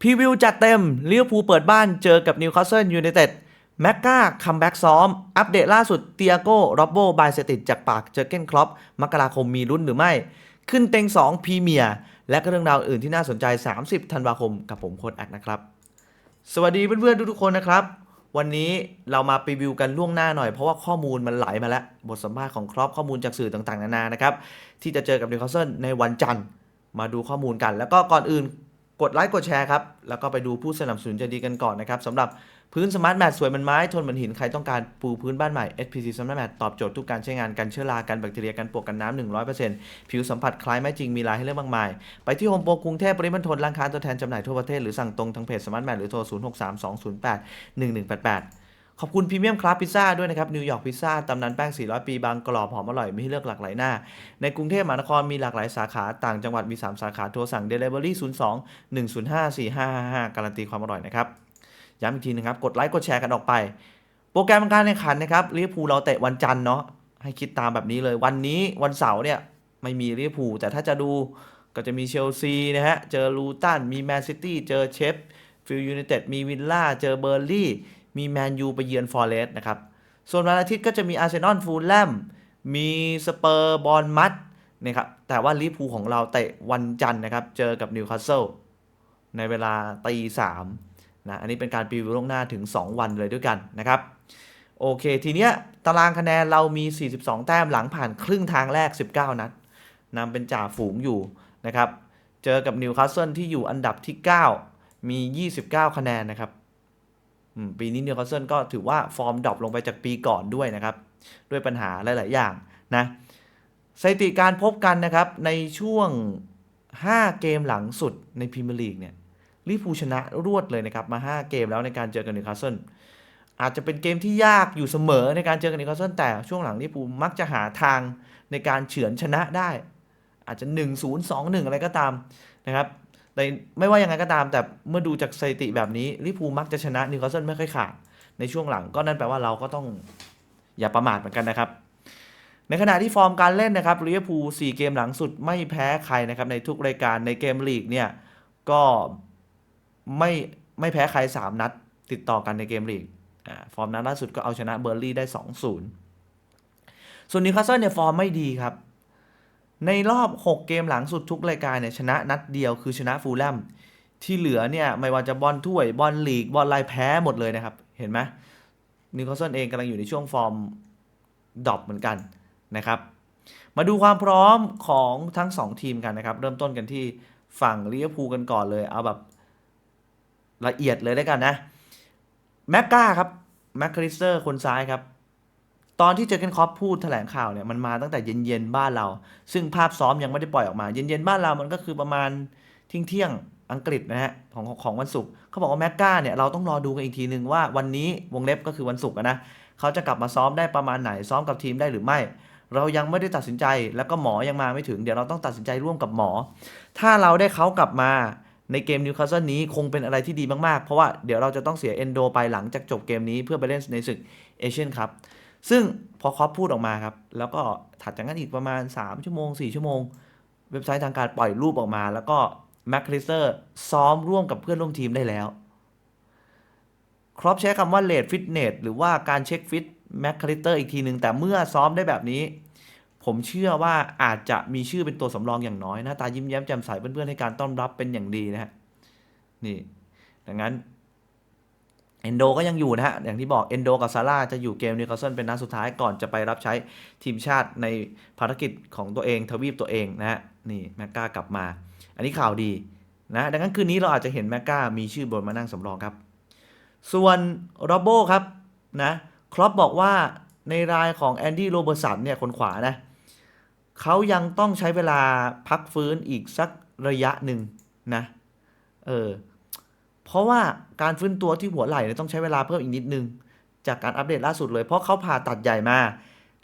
พรีวิวจัดเต็มเลิเวอร์พูเปิดบ้านเจอกับนิวคาสเซิลยูไนเต็ดแม็กกาคัมแบ็กซ้อม อัปเดตล่าสุดเตียโก้โรบโบบายเซติดจากปากเจอเก้นครอปมกราคมมีลุ้นหรือไม่ ขึ้นเต็ง 2พรีเมียร์และก็เรื่องราวอื่นที่น่าสนใจ 30 ธันวาคมกับผมโค้ดแอดนะครับ สวัสดีเพื่อนๆทุกๆคนนะครับ วันนี้เรามารีวิวกันล่วงหน้าหน่อยเพราะว่าข้อมูลมันไหลมาแล้ว บทสัมภาษณ์ของครอปข้อมูลจากสื่อต่างๆ นานานะครับที่จะเจอกับนิวคาสเซิลในวันจันทร์มาดูข้อมูลกัน แล้วก็ก่อนอื่น กดไลค์กดแชร์ครับ แล้วก็ไปดูผู้สนับสนุนใจะดีกันก่อนนะครับสำหรับพื้นสมาร์ทแมทสวยเหมันไม้ ทนเหมือนหิน ใครต้องการปูพื้นบ้านใหม่ SPC Smart Mat ตอบโจทย์ทุกการใช้งานกันเชื้อรากันแบคทีเรียกันปลวกกันน้ำ100%ผิวสัมผัสคล้ายไม้จริงมีลายให้เลือกมากมาย ไปที่โฮมโปรกรุงเทพปริมณฑลร้านค้าตัวแทนจำหน่ายทั่วประเทศหรือสั่งตรงทางเพจสมาร์ทแมทหรือโทร 0632081188 ขอบคุณพรีเมียมคราฟพิซซ่าด้วยนะครับนิวยอร์กพิซซ่าตำนานแป้ง 400 ปี บางกรอบหอมอร่อย มีให้เลือกหลากหลายหน้า ในกรุงเทพมหานครมีหลากหลายสาขาต่างจังหวัดมี 3 สาขาโทรสั่ง Delivery 02 105 4555 การันตีความอร่อยนะครับ ย้ำอีกทีนะครับกดไลค์กดแชร์กันออกไป โปรแกรมการแข่งขันนะครับลิเวอร์พูลเราเตะวันจันทร์เนาะให้คิดตามแบบนี้เลยวันนี้วันเสาร์เนี่ยไม่มีลิเวอร์พูลแต่ถ้าจะดูก็จะมีเชลซีนะฮะเจอลูตันมีแมนซิตี้เจอเชฟฟิลด์ยูไนเต็ดมีวิลล่าเจอเบอร์ลี่ มีแมนยูไปเยือนฟอร์เรสต์นะครับ ส่วนวันอาทิตย์ก็จะมีอาร์เซนอลฟูลแลม มีสเปอร์บอลมัดนะครับ แต่ว่าลิเวอร์พูลของเราเตะวันจันทร์นะครับ เจอกับนิวคาสเซิลในเวลาตีสามนะ อันนี้เป็นการปรีวิวล่วงหน้าถึง 2 วันเลยด้วยกันนะครับ โอเค ทีเนี้ยตารางคะแนนเรามี 42 แต้มหลังผ่านครึ่งทางแรก 19 นัดนำเป็นจ่าฝูงอยู่นะครับ เจอกับนิวคาสเซิลที่อยู่อันดับที่ 9 มี 29 คะแนนนะครับ ปีนี้นิวคาสเซิลก็ถือว่าฟอร์มดรอปลงไปจากปีก่อนด้วยนะครับ ด้วยปัญหาหลาย ๆ อย่างนะสถิติการพบกันนะครับในช่วง 5 เกมหลังสุดในพรีเมียร์ลีกเนี่ยลิเวอร์พูลชนะรวดเลยนะครับ มา 5 เกมแล้วในการเจอกับนิวคาสเซิลอาจจะเป็นเกมที่ยากอยู่เสมอในการเจอกับนิวคาสเซิลแต่ช่วงหลังลิเวอร์พูมักจะหาทางในการเฉือนชนะได้ อาจจะ 1 0 2 1 อะไรก็ตามนะครับ แต่ไม่ว่ายังไงก็ตาม แต่เมื่อดูจากสถิติแบบนี้ลิพูมักจะชนะนิวคาสเซิลไม่ค่อยขาดในช่วงหลังก็นั่นแปลว่าเราก็ต้องอย่าประมาทเหมือนกันนะครับ ในขณะที่ฟอร์มการเล่นนะครับลิเวอร์พูล4เกมหลังสุดไม่แพ้ใครนะครับในทุกรายการในเกมลีกเนี่ยก็ไม่ไม่แพ้ใคร 3 นัด ติดต่อกันในเกมลีกฟอร์มนัดล่าสุดก็เอาชนะเบอร์ลี่ได้ 2-0ส่วนนิวคาสเซิลเนี่ยฟอร์มไม่ดีครับ ในรอบ 6 เกมหลังสุดทุกรายการเนี่ยชนะนัดเดียวคือชนะฟูลแลมที่เหลือเนี่ยไม่ว่าจะบอลถ้วยบอลลีกบอลไลแพ้หมดเลยนะครับ เห็นไหมนิวคาสเซิลเองกำลังอยู่ในช่วงฟอร์มดรอปเหมือนกันนะครับ มาดูความพร้อมของทั้ง 2 ทีมกันนะครับ เริ่มต้นกันที่ฝั่งลิเวอร์พูลกันก่อนเลย เอาแบบละเอียดเลยได้กันนะแม็กกาครับแม็กคริสเตอร์คนซ้ายครับ ตอนที่เจอเกนคอปพูดแถลงข่าวเนี่ยมันมาตั้งแต่เย็นๆบ้านเรา ซึ่งภาพซ้อมยังไม่ได้ปล่อยออกมา เย็นๆบ้านเรามันก็คือประมาณเที่ยงเที่ยงอังกฤษนะฮะของของวันศุกร์เขาบอกว่าแม็กกาเนี่ยเราต้องรอดูกันอีกทีหนึ่งว่าวันนี้วงเล็บก็คือวันศุกร์นะเขาจะกลับมาซ้อมได้ประมาณไหนซ้อมกับทีมได้หรือไม่ เรายังไม่ได้ตัดสินใจแล้วก็หมอยังมาไม่ถึงเดี๋ยวเราต้องตัดสินใจร่วมกับหมอ ถ้าเราได้เขากลับมาในเกมนิวคาสเซิลนี้คงเป็นอะไรที่ดีมากๆ เพราะว่าเดี๋ยวเราจะต้องเสียเอนโดไปหลังจากจบเกมนี้เพื่อไปเล่นในศึกเอเชียนครับ ซึ่งพอคอปพูดออกมาครับ แล้วก็ถัดจากนั้นอีกประมาณ 3 ชั่วโมง 4 ชั่วโมง เว็บไซต์ทางการปล่อยรูปออกมา แล้วก็แม็กคริสเตอร์ซ้อมร่วมกับเพื่อนร่วมทีมได้แล้วครอปใช้คำว่าเลดฟิตเนสหรือว่าการเช็คฟิตแม็กคริสเตอร์อีกทีหนึ่งแต่เมื่อซ้อมได้แบบนี้ ผมเชื่อว่าอาจจะมีชื่อเป็นตัวสำรองอย่างน้อยหน้าตายิ้มแย้มแจ่มใสเพื่อนๆให้การต้อนรับเป็นอย่างดีนะฮะนี่ ดังนั้น เอนโดก็ยังอยู่นะฮะ อย่างที่บอกเอนโดกับซาร่าจะอยู่เกมนิวคาสเซิลเป็นนัดสุดท้ายก่อนจะไปรับใช้ทีมชาติในภารกิจของตัวเองทวีปตัวเองนะฮะ นี่แม็กกากลับมา อันนี้ข่าวดีนะ ดังนั้นคืนนี้เราอาจจะเห็นแม็กกามีชื่อบนมานั่งสำรองครับ ส่วนโรโบครับนะครอปบอกว่าในรายของแอนดี้โรเบอร์สันเนี่ยคนขวานะเขายังต้องใช้เวลาพักฟื้นอีกสักระยะหนึ่งนะ เออ เพราะว่าการฟื้นตัวที่หัวไหล่ต้องใช้เวลาเพิ่มอีกนิดนึง จากการอัปเดตล่าสุดเลย เพราะเขาผ่าตัดใหญ่มา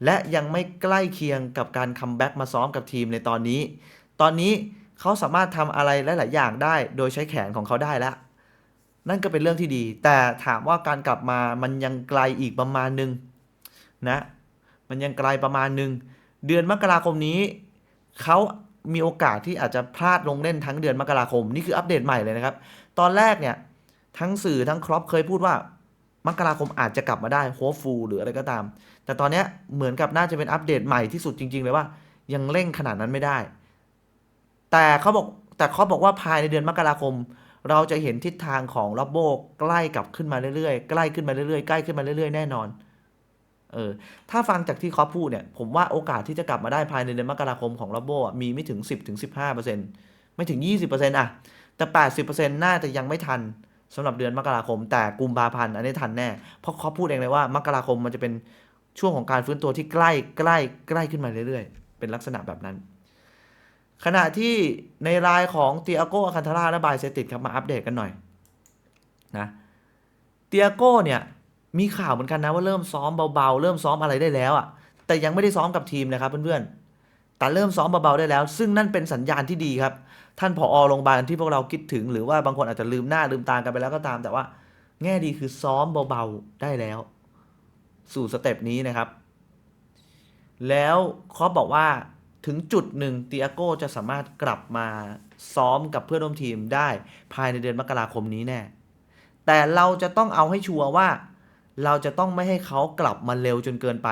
และยังไม่ใกล้เคียงกับการคัมแบ็กมาซ้อมกับทีมในตอนนี้ ตอนนี้เขาสามารถทำอะไรหลาย ๆ อย่างได้ โดยใช้แขนของเขาได้แล้วนั่นก็เป็นเรื่องที่ดี แต่ถามว่าการกลับมามันยังไกลอีกประมาณหนึ่งนะ มันยังไกลประมาณหนึ่งเดือนมกราคมนี้ เขา มีโอกาสที่อาจจะพลาดลงเล่นทั้งเดือนมกราคม นี่คืออัปเดตใหม่เลยนะครับ ตอนแรกเนี่ย ทั้งสื่อทั้งครอปเคยพูดว่ามกราคมอาจจะกลับมาได้โฮฟูหรืออะไรก็ตาม แต่ตอนนี้เหมือนกับน่าจะเป็นอัปเดตใหม่ที่สุดจริง ๆ เลยว่า ยังเร่งขนาดนั้นไม่ได้ แต่เขาบอกแต่เขาบอกว่าภายในเดือนมกราคม เราจะเห็นทิศทางของล็อบโบใกล้กับขึ้นมาเรื่อยๆ ใกล้ขึ้นมาเรื่อยๆ ใกล้ขึ้นมาเรื่อยๆ แน่นอน เออถ้าฟังจากที่เขาพูดเนี่ยผมว่าโอกาสที่จะกลับมาได้ภายในเดือนมกราคมของล็อบโบมีไม่ถึง 10ถึง15ไม่ถึง 20%อะแต่ 80%น่าจะยังไม่ทันสำหรับเดือนมกราคม แต่กุมภาพันธ์อันนี้ทันแน่ เพราะเขาพูดเองเลยว่ามกราคมมันจะเป็นช่วงของการฟื้นตัวที่ใกล้ใกล้ใกล้ขึ้นมาเรื่อยๆ เป็นลักษณะแบบนั้น ขณะที่ในรายของเตียโกอคันทาร่าและบายเซติดครับมาอัปเดตกันหน่อยนะเตียโกเนี่ย มีข่าวเหมือนกันนะว่าเริ่มซ้อมเบาๆ เริ่มซ้อมอะไรได้แล้วอะ่ะ แต่ยังไม่ได้ซ้อมกับทีมนะครับเพื่อนๆ แต่เริ่มซ้อมเบาๆได้แล้ว ซึ่งนั่นเป็นสัญญาณที่ดีครับ ท่านผอโรงพยาบาลที่พวกเราคิดถึง หรือว่าบางคนอาจจะลืมหน้าลืมตากันไปแล้วก็ตาม แต่ว่าแง่ดีคือซ้อมเบาๆได้แล้ว สู่สเต็ปนี้นะครับ แล้วครอปบอกว่าถึงจุดหนึ่งเตียโก้จะสามารถกลับมาซ้อมกับเพื่อนร่วมทีมได้ภายในเดือนมกราคมนี้แน่ แต่เราจะต้องเอาให้ชัวร์ว่า เราจะต้องไม่ให้เขากลับมาเร็วจนเกินไป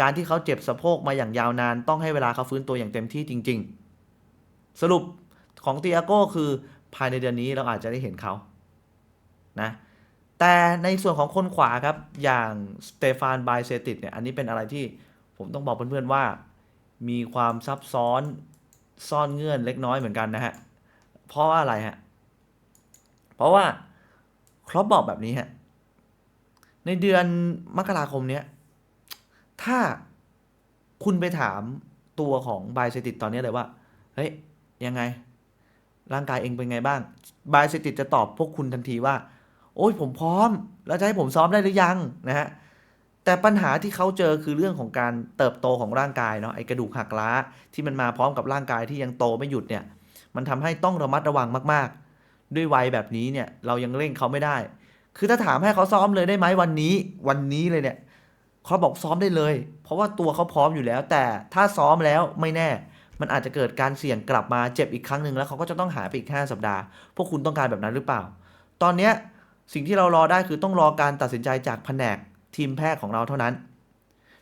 การที่เขาเจ็บสะโพกมาอย่างยาวนาน ต้องให้เวลาเขาฟื้นตัวอย่างเต็มที่จริง ๆ สรุปของเตียโก้คือภายในเดือนนี้เราอาจจะได้เห็นเขานะแต่ในส่วนของคนขวาครับ อย่างสเตฟานไบเซติดเนี่ย อันนี้เป็นอะไรที่ผมต้องบอกเพื่อนๆว่า มีความซับซ้อนซ่อนเงื่อนเล็กน้อยเหมือนกันนะฮะ เพราะว่าอะไรฮะ เพราะว่าครอปบอกแบบนี้ฮะ ในเดือนมกราคมเนี้ย ถ้าคุณไปถามตัวของไบเซติดตอนนี้เลยว่า เฮ้ย ยังไง ร่างกายเองเป็นไงบ้างไบเซติดจะตอบพวกคุณทันทีว่า โอ้ยผมพร้อม แล้วจะให้ผมซ้อมได้หรือยังนะฮะ แต่ปัญหาที่เขาเจอคือเรื่องของการเติบโตของร่างกายเนาะ ไอกระดูกหักล้าที่มันมาพร้อมกับร่างกายที่ยังโตไม่หยุดเนี่ย มันทำให้ต้องระมัดระวังมาก ๆ ด้วยวัยแบบนี้เนี่ย เรายังเร่งเขาไม่ได้ คือถ้าถามให้เขาซ้อมเลยได้ไหมวันนี้ วันนี้เลยเนี่ยเขาบอกซ้อมได้เลย เพราะว่าตัวเขาพร้อมอยู่แล้ว แต่ถ้าซ้อมแล้วไม่แน่ มันอาจจะเกิดการเสี่ยงกลับมาเจ็บอีกครั้งหนึ่งแล้วเขาก็จะต้องหายไปอีกห้าสัปดาห์ พวกคุณต้องการแบบนั้นหรือเปล่า ตอนเนี้สิ่งที่เรารอได้คือต้องรอการตัดสินใจจากแผนกทีมแพทย์ของเราเท่านั้น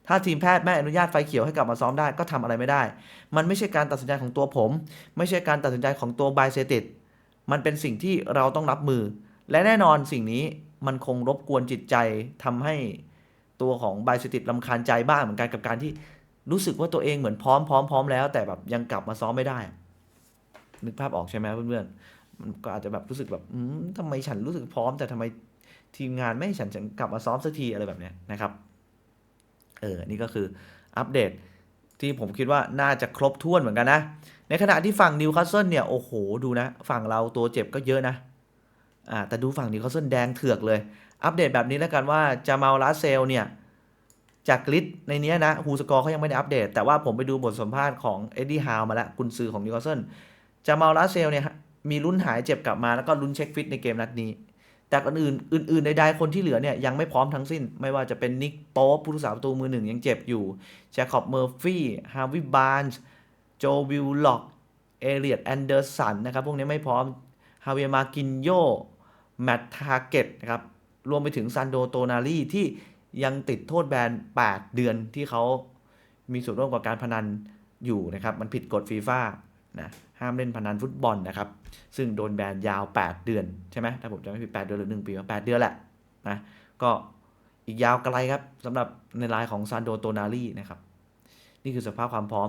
ถ้าทีมแพทย์ไม่อนุญาตไฟเขียวให้กลับมาซ้อมได้ก็ทำอะไรไม่ได้ มันไม่ใช่การตัดสินใจของตัวผม ไม่ใช่การตัดสินใจของตัวไบเซติดมันเป็นสิ่งที่เราต้องรับมือ และแน่นอนสิ่งนี้มันคงรบกวนจิตใจทำให้ตัวของไบเซติดลำคาญใจบ้างเหมือนกันกับการที่รู้สึกว่าตัวเองเหมือนพร้อมพร้อมพร้อมแล้ว แต่แบบยังกลับมาซ้อมไม่ได้ นึกภาพออกใช่ไหมเพื่อนๆมันก็อาจจะแบบรู้สึกแบบอืมทำไมฉันรู้สึกพร้อม แต่ทำไมทีมงานไม่ให้ฉันฉันกลับมาซ้อมสักทีอะไรแบบเนี้ยนะครับเออนี่ก็คืออัปเดตที่ผมคิดว่าน่าจะครบถ้วนเหมือนกันนะ ในขณะที่ฝั่งนิวคาสเซิลเนี่ย โอ้โห ดูนะ ฝั่งเราตัวเจ็บก็เยอะนะ อ่าแต่ดูฝั่งนิวคาเซิลแดงเถือกเลย อัปเดตแบบนี้แล้วกันว่าจามาลลาเซลเนี่ย จากลิสในเนี้ยนะฮูสกอร์เขายังไม่ได้อัปเดต แต่ว่าผมไปดูบทสัมภาษณ์ของเอ็ดดี้ฮาวมาแล้วกุนซือของนิวคาสเซิลจามาลลาเซลเนี่ยมีลุ้นหายเจ็บกลับมาแล้วก็ลุ้นเช็คฟิตในเกมนัดนี้ แต่คนอื่นอื่นๆใดๆคนที่เหลือเนี่ยยังไม่พร้อมทั้งสิ้น ไม่ว่าจะเป็นนิกโป๊ปผู้รักษาประตูมือหนึ่งยังเจ็บอยู่แจคอบเมอร์ฟี่ฮาวิบานส์โจวิลล็อกเอเลียดแอนเดอร์สันนะครับพวกนี้ไม่พร้อมาเวียมากินโยแมตทาเกตนะครับ รวมไปถึงซันโดโตนาลีที่ยังติดโทษแบน 8 เดือนที่เขามีส่วนร่วมกับการพนันอยู่นะครับ มันผิดกฎฟีฟ่านะห้ามเล่นพนันฟุตบอลนะครับ ซึ่งโดนแบนยาว 8 เดือน ใช่ไหมถ้าผมจำไม่ผิด 8 เดือนหรือ 1 ปีว่า8เดือนแหละนะก็อีกยาวไกลครับสำหรับในรายของซานโดโตนาลีนะครับ นี่คือสภาพความพร้อม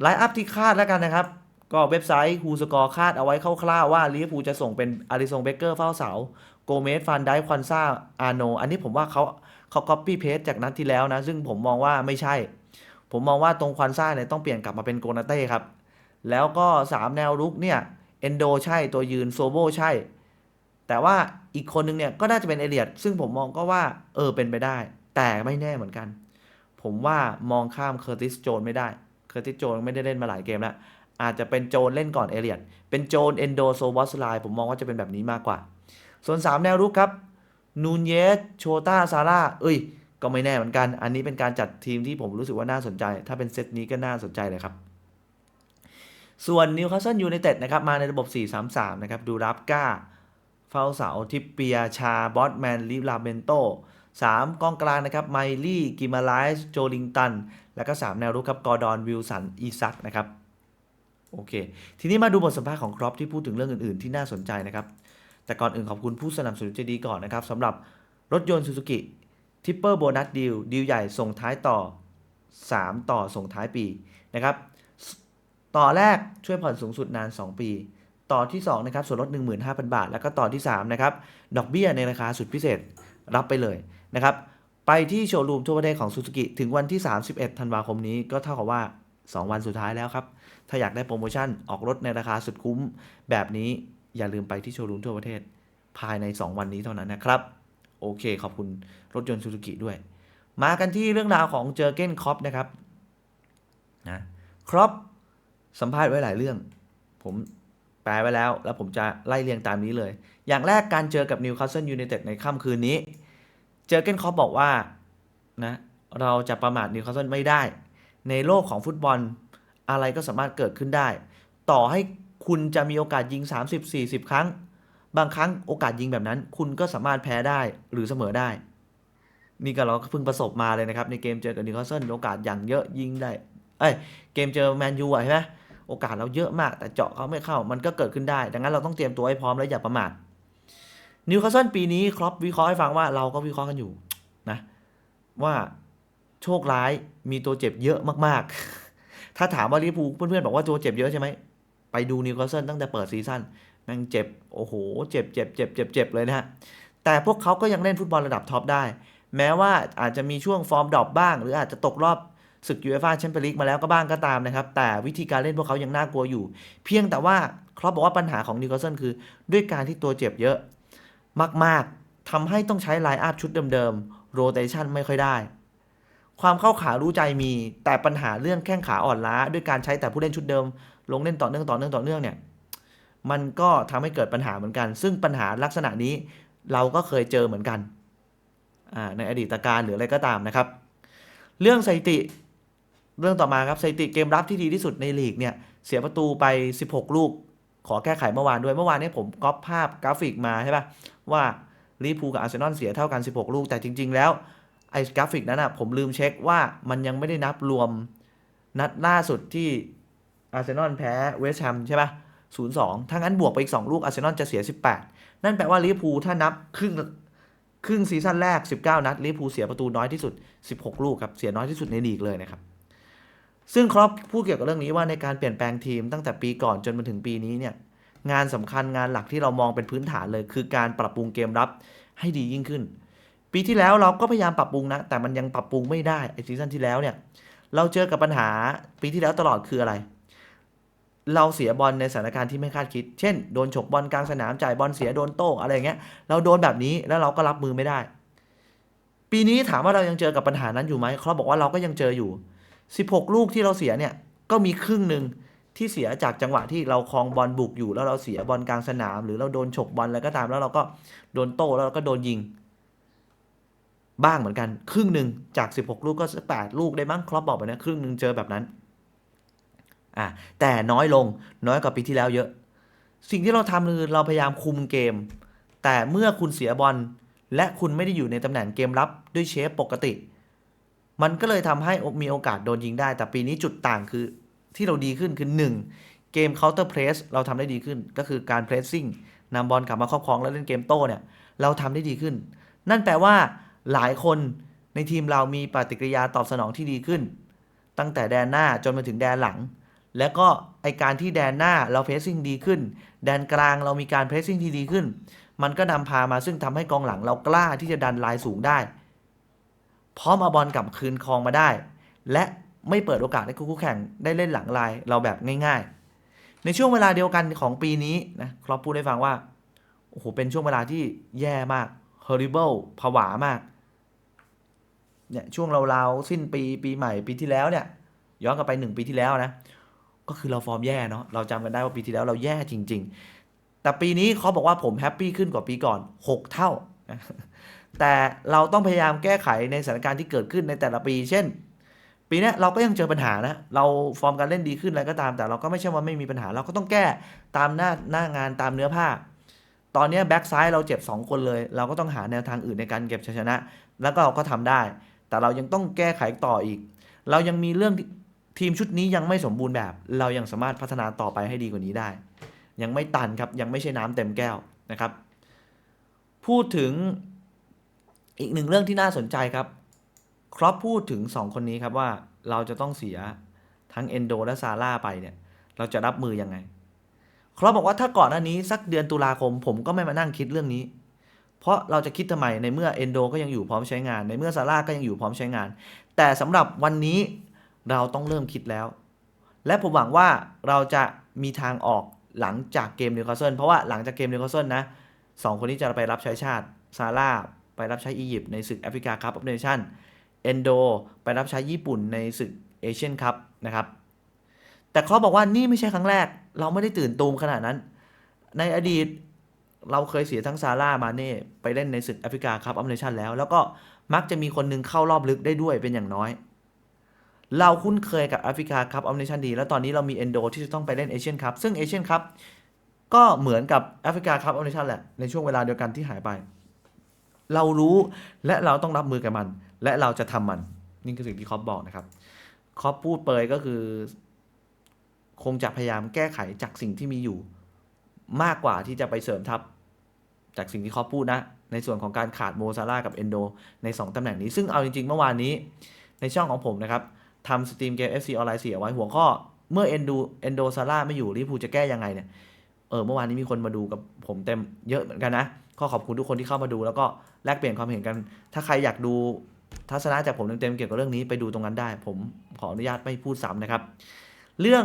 ไลน์อัพที่คาดแล้วกันนะครับ ก็เว็บไซต์ฮูสกอร์คาดเอาไว้คร่าวๆว่าลิเวอร์พูลจะส่งเป็นอาริซงเบเกอร์เฝ้าเสา โกเมสฟันไดควันซ่าอาโน อันนี้ผมว่าเขาเขาก๊อปปี้เพจจากนัดที่แล้วนะ ซึ่งผมมองว่าไม่ใช่ ผมมองว่าตรงควันซ่าเนี่ยต้องเปลี่ยนกลับมาเป็นโกนาเต้ครับ แล้วก็ 3 แนวรุกเนี่ยเอนโดใช่ตัวยืนโซโบใช่ แต่ว่าอีกคนนึงเนี่ยก็น่าจะเป็นเอเลียด ซึ่งผมมองก็ว่าเออเป็นไปได้ แต่ไม่แน่เหมือนกัน ผมว่ามองข้ามเคอร์ติสโจนไม่ได้ เคอร์ติสโจนไม่ได้เล่นมาหลายเกมแล้ว อาจจะเป็นโจนเล่นก่อนเอเลียดเป็นโจนเอนโดโซบอสไลผมมองว่าจะเป็นแบบนี้มากกว่า ส่วน 3 แนวรุกครับนูนเยสโชต้าซาร่าเอ้ย ก็ไม่แน่เหมือนกัน อันนี้เป็นการจัดทีมที่ผมรู้สึกว่าน่าสนใจ ถ้าเป็นเซตนี้ก็น่าสนใจเลยครับ ส่วนนิวคาสเซิลยูไนเต็ดนะครับ มาในระบบ 4-3-3 นะครับ ดูรับก้าเฝ้าเสาทิปเปีย ชา บอสแมน ลิลาเบนโต3กองกลางนะครับ ไมลี่ กิมาไลส์ โจลิงตัน แล้วก็ 3 แนวรุกครับ กอร์ดอน วิลสัน อีซักนะครับ โอเค ทีนี้มาดูบทสัมภาษณ์ของครอปที่พูดถึงเรื่องอื่นๆ ที่น่าสนใจนะครับ แต่ก่อนอื่นขอบคุณผู้สนับสนุนใจดีก่อนนะครับสำหรับรถยนต์ซูซูกิทิปเปอร์โบนัสดีลดีลใหญ่ส่งท้ายต่อ 3 ต่อส่งท้ายปีนะครับ ต่อแรกช่วยผ่อนสูงสุดนาน 2 ปี ต่อที่2นะครับส่วนลด 15,000 บาท แล้วก็ต่อที่3นะครับดอกเบี้ยในราคาสุดพิเศษรับไปเลยนะครับ ไปที่โชว์รูมทั่วประเทศของซูซูกิถึงวันที่ 31 ธันวาคมนี้ก็เท่ากับว่า 2 วันสุดท้ายแล้วครับ ถ้าอยากได้โปรโมชั่นออกรถในราคาสุดคุ้ม แบบนี้อย่าลืมไปที่โชว์รูมทั่วประเทศ ภายใน 2 วันนี้เท่านั้นนะครับ โอเค ขอบคุณรถยนต์ซูซูกิด้วย มากันที่เรื่องราวของเจอเก้นครอปนะครับนะครอปสัมภาษณ์ไว้หลายเรื่อง ผมแปลไว้แล้ว แล้วผมจะไล่เรียงตามนี้เลย อย่างแรกการเจอกับนิวคาสเซิลยูไนเต็ดในค่ำคืนนี้ เจอเก้นครอปบอกว่านะเราจะประมาทนิวคาสเซิลไม่ได้ ในโลกของฟุตบอลอะไรก็สามารถเกิดขึ้นได้ ต่อให้คุณจะมีโอกาสยิง 30-40 ครั้ง บางครั้งโอกาสยิงแบบนั้น คุณก็สามารถแพ้ได้หรือเสมอได้ นี่ก็เราเพิ่งประสบมาเลยนะครับ ในเกมเจอกับนิวคาสเซิลโอกาสอย่างเยอะยิงได้ เอ้ยเกมเจอแมนยูอะใช่ไหมโอกาสเราเยอะมากแต่เจาะเขาไม่เข้ามันก็เกิดขึ้นได้ ดังนั้นเราต้องเตรียมตัวให้พร้อมและอย่าประมาทนิวคาสเซิลปีนี้ครอปวิเคราะห์ให้ฟังว่าเราก็วิเคราะห์กันอยู่นะว่าโชคร้าย มีตัวเจ็บเยอะมากๆ ถ้าถามว่าลิเวอร์พูลเพื่อนๆบอกว่าตัวเจ็บเยอะใช่ไหม ไปดูนิวคาสเซิลตั้งแต่เปิดซีซั่นแม่งเจ็บ โอ้โห เจ็บเจ็บเจ็บเจ็บเจ็บเลยนะฮะ แต่พวกเขาก็ยังเล่นฟุตบอลระดับท็อปได้ แม้ว่าอาจจะมีช่วงฟอร์มดรอปบ้าง หรืออาจจะตกรอบศึกยูเอฟ่าแชมเปี้ยนลีกมาแล้วก็บ้างก็ตามนะครับ แต่วิธีการเล่นพวกเขายังน่ากลัวอยู่ เพียงแต่ว่าครอปบอกว่าปัญหาของนิวคาสเซิลคือ ด้วยการที่ตัวเจ็บเยอะมากๆทำให้ต้องใช้ไลน์อัพชุดเดิมๆโรเตชันไม่ค่อยได้ ความเข้าขารู้ใจมีแต่ปัญหาเรื่องแข้งขาอ่อนล้า ด้วยการใช้แต่ผู้เล่นชุดเดิม ลงเล่นต่อเนื่องต่อเนื่องต่อเนื่องเนี่ยมันก็ทำให้เกิดปัญหาเหมือนกัน ซึ่งปัญหาลักษณะนี้เราก็เคยเจอเหมือนกันในอดีตการหรืออะไรก็ตามนะครับ เรื่องสถิติเรื่องต่อมาครับสถิติเกมรับที่ดีที่สุดในลีกเนี่ยเสียประตูไป 16 ลูก ขอแก้ไขเมื่อวานด้วยเมื่อวานนี้ผมก๊อปภาพกราฟิกมาใช่ปะว่าลิเวอร์พูกับอาร์เซนอลเสียเท่ากัน 16 ลูกแต่จริง ๆ แล้ว อ้กราฟิกนั้นอะผมลืมเช็คว่ามันยังไม่ได้นับรวมนัดล่าสุดที่อาร์เซนอลแพ้เวสต์แฮมใช่ปะ0-2ถ้างั้นบวกไปอีก 2 ลูกอาร์เซนอลจะเสีย 18 นั่นแปลว่าลิเวอร์พูลถ้านับครึ่งครึ่งซีซั่นแรก 19 นัดลิเวอร์พูลเสียประตูน้อยที่สุด 16 ลูกครับ เสียน้อยที่สุดในลีกเลยนะครับ ซึ่งครอปพูดเกี่ยวกับเรื่องนี้ว่าในการเปลี่ยนแปลงทีมตั้งแต่ปีก่อนจนมาถึงปีนี้เนี่ย งานสำคัญงานหลักที่เรามองเป็นพื้นฐานเลย คือการปรับปรุงเกมรับให้ดียิ่งขึ้น ปีที่แล้วเราก็พยายามปรับปรุงนะ แต่มันยังปรับปรุงไม่ได้ไอซีซั่นที่แล้วเนี่ย เราเจอกับปัญหาปีที่แล้วตลอดคืออะไร เราเสียบอลในสถานการณ์ที่ไม่คาดคิด เช่น โดนฉกบอลกลางสนามจ่ายบอลเสียโดนโต้อะไรเงี้ย เราโดนแบบนี้แล้วเราก็รับมือไม่ได้ ปีนี้ถามว่าเรายังเจอกับปัญหานั้นอยู่ไหมเขาบอกว่าเราก็ยังเจออยู่ 16 ลูกที่เราเสียเนี่ย ก็มีครึ่งหนึ่งที่เสียจากจังหวะที่เราคลองบอลบุกอยู่ แล้วเราเสียบอลกลางสนาม หรือเราโดนฉกบอลอะไรก็ตามแล้วเราก็โดนโต้แล้วเราก็โดนยิง บ้างเหมือนกัน ครึ่งหนึ่งจาก 16 ลูกก็สัก8ลูกได้มั้งครอปบอกแบบนี้ครึ่งหนึ่งเจอแบบนั้นอะแต่น้อยลงน้อยกว่าปีที่แล้วเยอะ สิ่งที่เราทำคือเราพยายามคุมเกม แต่เมื่อคุณเสียบอลและคุณไม่ได้อยู่ในตำแหน่งเกมรับด้วยเชฟปกติ มันก็เลยทำให้มีโอกาสโดนยิงได้ แต่ปีนี้จุดต่างคือที่เราดีขึ้นคือ 1 เกม counter press เราทำได้ดีขึ้น ก็คือการ pressing นำบอลกลับมาครอบครองแล้วเล่นเกมโต้เนี่ย เราทำได้ดีขึ้น นั่นแปลว่า หลายคนในทีมเรามีปฏิกิริยาตอบสนองที่ดีขึ้น ตั้งแต่แดนหน้าจนมาถึงแดนหลัง แล้วก็ไอการที่แดนหน้าเราเพรสซิ่งดีขึ้น แดนกลางเรามีการเพรสซิ่งที่ดีขึ้น มันก็นำพามาซึ่งทำให้กองหลังเรากล้าที่จะดันลายสูงได้พร้อมเอาบอลกลับคืนคลองมาได้ และไม่เปิดโอกาสให้คู่แข่งได้เล่นหลังลายเราแบบง่าย ๆ ในช่วงเวลาเดียวกันของปีนี้นะครอปพูดให้ฟังว่าโอ้โหเป็นช่วงเวลาที่แย่มาก horrible ผวามาก เนี่ยช่วงเราๆสิ้นปีปีใหม่ปีที่แล้วเนี่ย ย้อนกลับไปหนึ่งปีที่แล้วนะ ก็คือเราฟอร์มแย่เนาะเราจำกันได้ว่าปีที่แล้วเราแย่จริง ๆ แต่ปีนี้เขาบอกว่าผมแฮปปี้ขึ้นกว่าปีก่อน 6 เท่า แต่เราต้องพยายามแก้ไขในสถานการณ์ที่เกิดขึ้นในแต่ละปี เช่น ปีนี้เราก็ยังเจอปัญหานะเราฟอร์มการเล่นดีขึ้นอะไรก็ตาม แต่เราก็ไม่ใช่ว่าไม่มีปัญหา เราก็ต้องแก้ตามหน้าหน้างานตามเนื้อผ้าตอนนี้แบ็กซ้ายเราเจ็บ 2 คนเลย เราก็ต้องหาแนวทางอื่นในการเก็บชัยชนะ แล้วก็เราก็ทำได้ แต่เรายังต้องแก้ไขต่ออีก เรายังมีเรื่องทีมชุดนี้ยังไม่สมบูรณ์แบบ เรายังสามารถพัฒนาต่อไปให้ดีกว่านี้ได้ ยังไม่ตันครับ ยังไม่ใช่น้ำเต็มแก้วนะครับ พูดถึงอีกหนึ่งเรื่องที่น่าสนใจครับ ครอปพูดถึง 2 คนนี้ครับว่าเราจะต้องเสียทั้งเอนโดและซาร่าไปเนี่ย เราจะรับมือยังไง ครอปบอกว่าถ้าก่อนหน้านี้สักเดือนตุลาคม ผมก็ไม่มานั่งคิดเรื่องนี้ เพราะเราจะคิดทำไมในเมื่อเอนโดก็ยังอยู่พร้อมใช้งาน ในเมื่อซาร่าก็ยังอยู่พร้อมใช้งาน แต่สำหรับวันนี้เราต้องเริ่มคิดแล้ว และผมหวังว่าเราจะมีทางออกหลังจากเกมนิวคาสเซิลเพราะว่าหลังจากเกมนิวคาสเซิลนะสองคนนี้จะไปรับใช้ชาติซาร่าไปรับใช้อียิปต์ในศึกแอฟริกาคัพออฟเนชั่นเอนโดไปรับใช้ญี่ปุ่นในศึกเอเชียนคัพนะครับแต่เขาบอกว่านี่ไม่ใช่ครั้งแรก เราไม่ได้ตื่นตูมขนาดนั้น ในอดีต เราเคยเสียทั้งซาร่ามาเน่ไปเล่นในศึกแอฟริกาคัพออฟเนชั่นแล้ว แล้วก็มักจะมีคนหนึงเข้ารอบลึกได้ด้วยเป็นอย่างน้อย เราคุ้นเคยกับแอฟริกาคัพออฟเนชั่นดี แล้วตอนนี้เรามีเอนโดที่จะต้องไปเล่นเอเชียนคัพซึ่งเอเชียนคัพก็เหมือนกับแอฟริกาคัพออฟเนชั่นแหละในช่วงเวลาเดียวกันที่หายไป เรารู้และเราต้องรับมือกับมัน และเราจะทำมันนี่คือสิ่งที่คอปบอกนะครับคอปพูดเปยก็คือ คงจะพยายามแก้ไขจากสิ่งที่มีอยู่ มากกว่าที่จะไปเสริมทัพ จากสิ่งที่เขาพูดนะ ในส่วนของการขาดโมซาร่ากับเอนโดใน 2ตำแหน่งนี้ ซึ่งเอาจริงๆ เมื่อวานนี้ ในช่องของผมนะครับทำสตรีมเกม FC ออนไลน์เสียไว้หัวข้อ เมื่อเอนโดเอนโดซาร่าไม่อยู่ลิเวอร์พูลจะแก้ยังไงเนี่ยเออเมื่อวานนี้มีคนมาดูกับผมเต็มเยอะเหมือนกันนะก็ขอบคุณทุกคนที่เข้ามาดู แล้วก็แลกเปลี่ยนความเห็นกัน ถ้าใครอยากดูทัศนะจากผมเต็มๆเกี่ยวกับเรื่องนี้ไปดูตรงนั้นได้ ผมขออนุญาตไม่พูดซ้ำนะครับ เรื่อง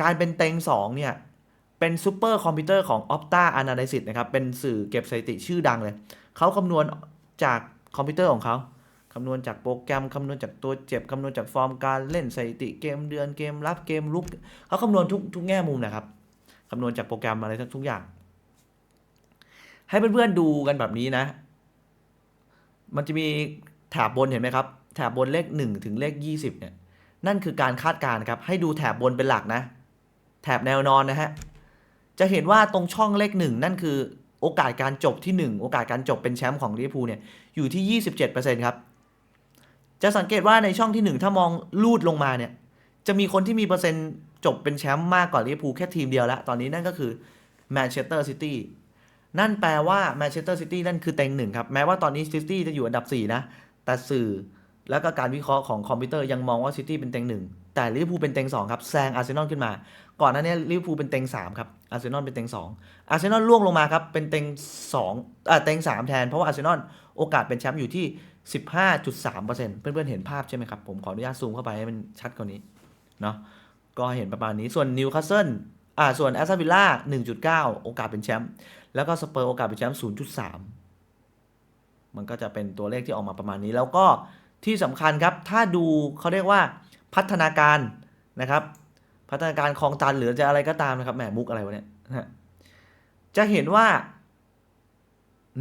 การเป็นเต็งสองเนี่ย เป็นซูเปอร์คอมพิวเตอร์ของ Opta Analysis นะครับ เป็นสื่อเก็บสถิติชื่อดังเลย เขาคำนวณจากคอมพิวเตอร์ของเขา คำนวณจากโปรแกรม คำนวณจากตัวเจ็บ คำนวณจากฟอร์มการเล่นสถิติเกมเดือนเกมรับเกมลุก เขาคำนวณทุกทุกแง่มุมนะครับ คำนวณจากโปรแกรมอะไรทั้งทุกอย่าง ให้เพื่อนๆดูกันแบบนี้นะ มันจะมีแถบบนเห็นไหมครับ แถบบนเลข 1 ถึงเลข 20เนี่ย นั่นคือการคาดการณ์ครับ ให้ดูแถบบนเป็นหลักนะ แถบแนวนอนนะฮะ จะเห็นว่าตรงช่องเลขหนึ่งนั่นคือโอกาสการจบที่ 1 โอกาสการจบเป็นแชมป์ของลิเวอร์พูลเนี่ยอยู่ที่ 27%ครับ จะสังเกตว่าในช่องที่ 1 ถ้ามองลูดลงมาเนี่ยจะมีคนที่มีเปอร์เซ็นต์จบเป็นแชมป์มากกว่าลิเวอร์พูลแค่ทีมเดียวล้วตอนนี้นั่นก็คือแมนเชสเตอร์ซิตี้นั่นแปลว่าแมนเชสเตอร์ซิตี้นั่นคือเต็งหนึ่งครับ แม้ว่าตอนนี้ซิตี้จะอยู่อันดับ 4 นะ แต่สื่อแล้วก็การวิเคราะห์ของคอมพิวเตอร์ยังมองว่าซิตี้เป็นเต็งหนึ่งแต่ลิเวอร์พูลเป็นเต็งสองครับแซงอาร์เซนอลขึ้นมา ก่อนหน้านี้ลิเวอร์พูลเป็นเต็งสามครับอาร์เซนอลเป็นเต็งสองอาร์เซนอลล่วงลงมาครับเป็นเต็งสองอ่าเต็งสามแทนเพราะว่าอาร์เซนอลโอกาสเป็นแชมป์อยู่ที่ 15.3%เพื่อนๆเห็นภาพใช่ไหมครับ ผมขออนุญาตซูมเข้าไปให้มันชัดกว่านี้เนาะก็เห็นประมาณนี้ส่วนนิวคาสเซิลอ่าส่วนแอสตันวิลล่า1.9 โอกาสเป็นแชมป์แล้วก็สเปอร์โอกาสเป็นแชมป์0.3 มันก็จะเป็นตัวเลขที่ออกมาประมาณนี้ แล้วก็ที่สำคัญครับถ้าดูเขาเรียกว่า พัฒนาการนะครับ พัฒนาการคลองตันหรือจะอะไรก็ตามนะครับแหมมุกอะไรวะเนี่ยนะจะเห็นว่า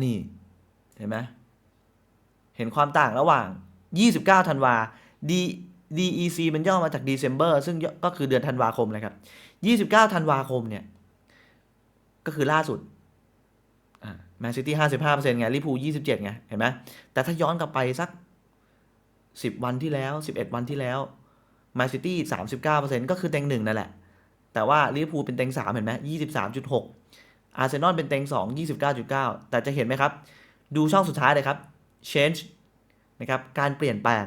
นี่ เห็นไหมเห็นความต่างระหว่าง 29 ธันวา D DEC มันย่อมาจาก December ซึ่งก็คือเดือนธันวาคมเลยครับ 29 ธันวาคมเนี่ย ก็คือล่าสุดแมนซิตี้ห้าสิบห้าเปอร์เซ็นต์ไงลิพูยี่สิบเจ็ดไง เห็นไหมแต่ถ้าย้อนกลับไปสักสิบวันที่แล้วสิบเอ็ดวันที่แล้ว มนซิตี้สามสิบเก้าเปอร์เซ็นต์ก็คือเต็งหนึ่งนั่นแหละ แต่ว่าลิเวอร์พูลเป็นเต็งสามเห็นไหมยี่สิบสามจุดหกอาร์เซนอลเป็นเต็งสองยี่สิบเก้าจุดเก้าแต่จะเห็นไหมครับ ดูช่องสุดท้ายเลยครับ change นะครับการเปลี่ยนแปลง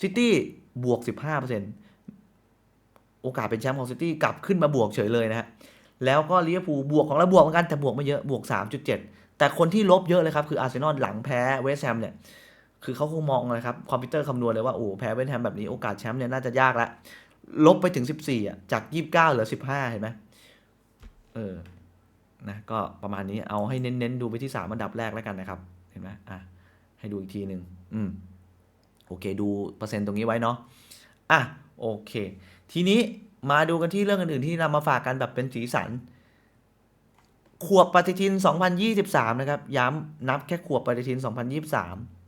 ซิตี้บวกสิบห้าเปอร์เซ็นต์โอกาสเป็นแชมป์ของซิตี้กลับขึ้นมาบวกเฉยเลยนะฮะแล้วก็ลิเวอร์พูลบวกของเราบวกเหมือนกันแต่บวกไม่เยอะบวก 3.7 แต่คนที่ลบเยอะเลยครับ คืออาร์เซนอลหลังแพ้เวสต์แฮมเนี่ย คือเขาคงมองนะครับคอมพิวเตอร์คำนวณเลยว่าโอ้แพ้เวสต์แฮมแบบนี้โอกาสแชมป์เนี่ยน่าจะยากละลบไปถึง 14อะจาก 29เหลือ 15 เห็นไหมเออนะก็ประมาณนี้เอาให้เน้นๆ ดูไปที่ 3 อันดับแรกแล้วกันนะครับ เห็นไหมอะให้ดูอีกทีหนึ่งอืมโอเค ดูเปอร์เซ็นต์ตรงนี้ไว้เนาะอะโอเค ทีนี้มาดูกันที่เรื่องอื่นๆที่นำมาฝากกันแบบเป็นสีสัน ขวบปฏิทิน 2023 นะครับ ย้ำนับแค่ขวบปฏิทิน 2023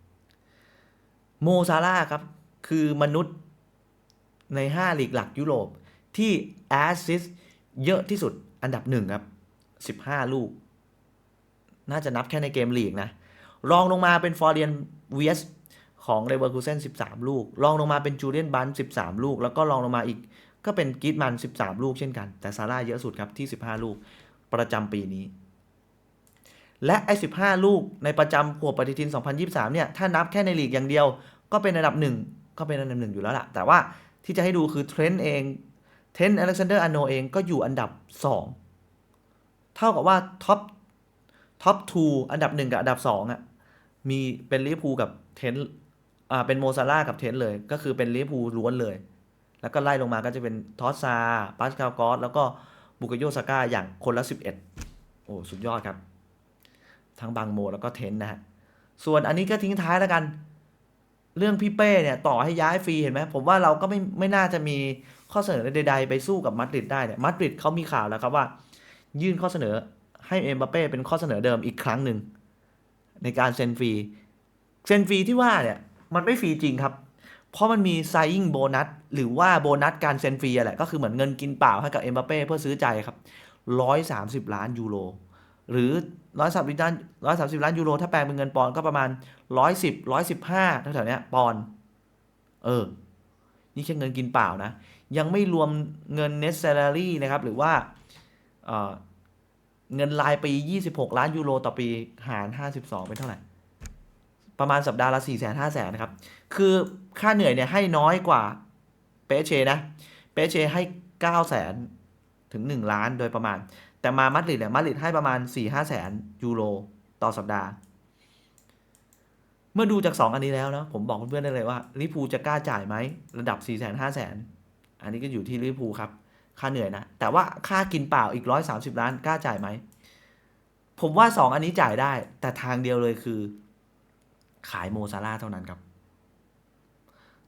โมซาร่าครับ คือมนุษย์ใน 5 ลีกหลักยุโรป ที่แอสซิสเยอะที่สุดอันดับหนึ่งครับ 15 ลูก น่าจะนับแค่ในเกมลีกนะ รองลงมาเป็นฟอร์เรียนเวียสของเลเวอร์คูเซน13 ลูก รองลงมาเป็นจูเลียนบัน13 ลูก แล้วก็รองลงมาอีกก็เป็นกิตมัน 13 ลูกเช่นกัน แต่ซาร่าเยอะสุดครับที่ 15 ลูกประจำปีนี้ และไอ้15 ลูกในประจำขวบปฏิทิน 2023 เนี่ย ถ้านับแค่ในลีกอย่างเดียว ก็เป็นอันดับหนึ่งก็เป็นอันดับหนึ่งอยู่แล้วล่ะ แต่ว่าที่จะให้ดูคือเทรนต์เองเทรนต์อเล็กซานเดอร์อโนเองก็อยู่อันดับ 2 เท่ากับว่าท็อปท็อป2อันดับ 1 กับอันดับ 2อะมีเป็นลิเวอร์พูลกับเทรนต์อ่าเป็นโมซาร่ากับเทรนต์เลย ก็คือเป็นลิเวอร์พูลล้วนเลย แล้วก็ไล่ลงมาก็จะเป็นทอสซาปาสคาลกอสแล้วก็บุกโยซาก้าอย่างคนละ 11 โอ้สุดยอดครับ ทั้งบางโมแล้วก็เทนต์นะฮะส่วนอันนี้ก็ทิ้งท้ายแล้วกัน เรื่องพี่เป้เนี่ยต่อให้ย้ายฟรีเห็นไหมผมว่าเราก็ไม่ไม่น่าจะมีข้อเสนอใดๆไปสู้กับมาดริดได้เนี่ยมาดริดเขามีข่าวแล้วครับว่า ยื่นข้อเสนอให้เอ็มบัปเป้เป็นข้อเสนอเดิมอีกครั้งหนึ่งในการเซ็นฟรีเซ็นฟรีที่ว่าเนี่ยมันไม่ฟรีจริงครับ เพราะมันมี signing โบนัสหรือว่าโบนัสการเซ็นฟรีอะแหละก็คือเหมือนเงินกินเปล่าให้กับเอ็มบัปเป้เพื่อซื้อใจครับร้อยสามสิบล้านยูโร หรือร้อยสามสิบล้านร้อยสามสิบล้านยูโร ถ้าแปลงเป็นเงินปอนด์ก็ประมาณร้อยสิบร้อยสิบห้าแถวๆเนี้ยปอนด์เออ นี่แค่เงินกินเปล่านะ ยังไม่รวมเงิน net salary นะครับ หรือว่าเออเงินรายปี 26 ล้านยูโรต่อปีหาร 52 เป็นเท่าไหร่ ประมาณสัปดาห์ละ 4 5 0 0 0 0นะครับ คือค่าเหนื่อยเนี่ยให้น้อยกว่าเปเชนะ เปเชให้ 9 0 0 0 0 0 ถึง 1 ล้านโดยประมาณ แต่มามาดริดเนี่ยมาดริดให้ประมาณ 4 5แสนยูโรต่อสัปดาห์ เมื่อดูจาก 2 อันนี้แล้วนะ ผมบอกเพื่อนๆได้เลยว่าลิเวอร์พูจะกล้าจ่ายไหม ระดับ4 5 0 0 0 0 อันนี้ก็อยู่ที่ลิเวอร์พูครับ ค่าเหนื่อยนะ แต่ว่าค่ากินเปล่าอีก 130 ล้านกล้าจ่ายไหม ผมว่า 2 อันนี้จ่ายได้ แต่ทางเดียวเลยคือ ขายโมซาร่าเท่านั้นครับ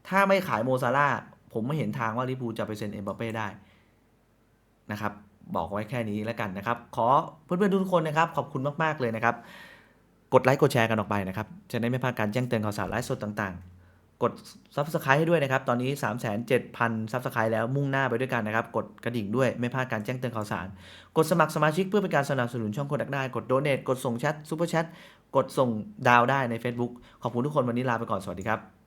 ถ้าไม่ขายโมซาร่าผมไม่เห็นทางว่าลิเวอร์พูจะไปเซ็นเอ็มบัปเป้ได้นะครับ บอกไว้แค่นี้แล้วกันนะครับ ขอเพื่อนๆทุกคนนะครับ ขอบคุณมากๆเลยนะครับ กดไลค์กดแชร์กันออกไปนะครับ จะได้ไม่พลาดการแจ้งเตือนข่าวสารไลฟ์สดต่างๆ กด Subscribe ให้ด้วยนะครับ ตอนนี้ 3 7 0 0 0 Subscribe แล้วมุ่งหน้าไปด้วยกันนะครับ กดกระดิ่งด้วยไม่พลาดการแจ้งเตือนข่าวสาร กดสมัครสมาชิกเพื่อเป็นการสนับสนุนช่องคนดักได้ กดโดเน a กดส่งแชทซูเปอร์แชทกดส่งดาวได้ใน Facebook ขอบคุณทุกคนวันนี้ลาไปก่อนสวัสดีครับ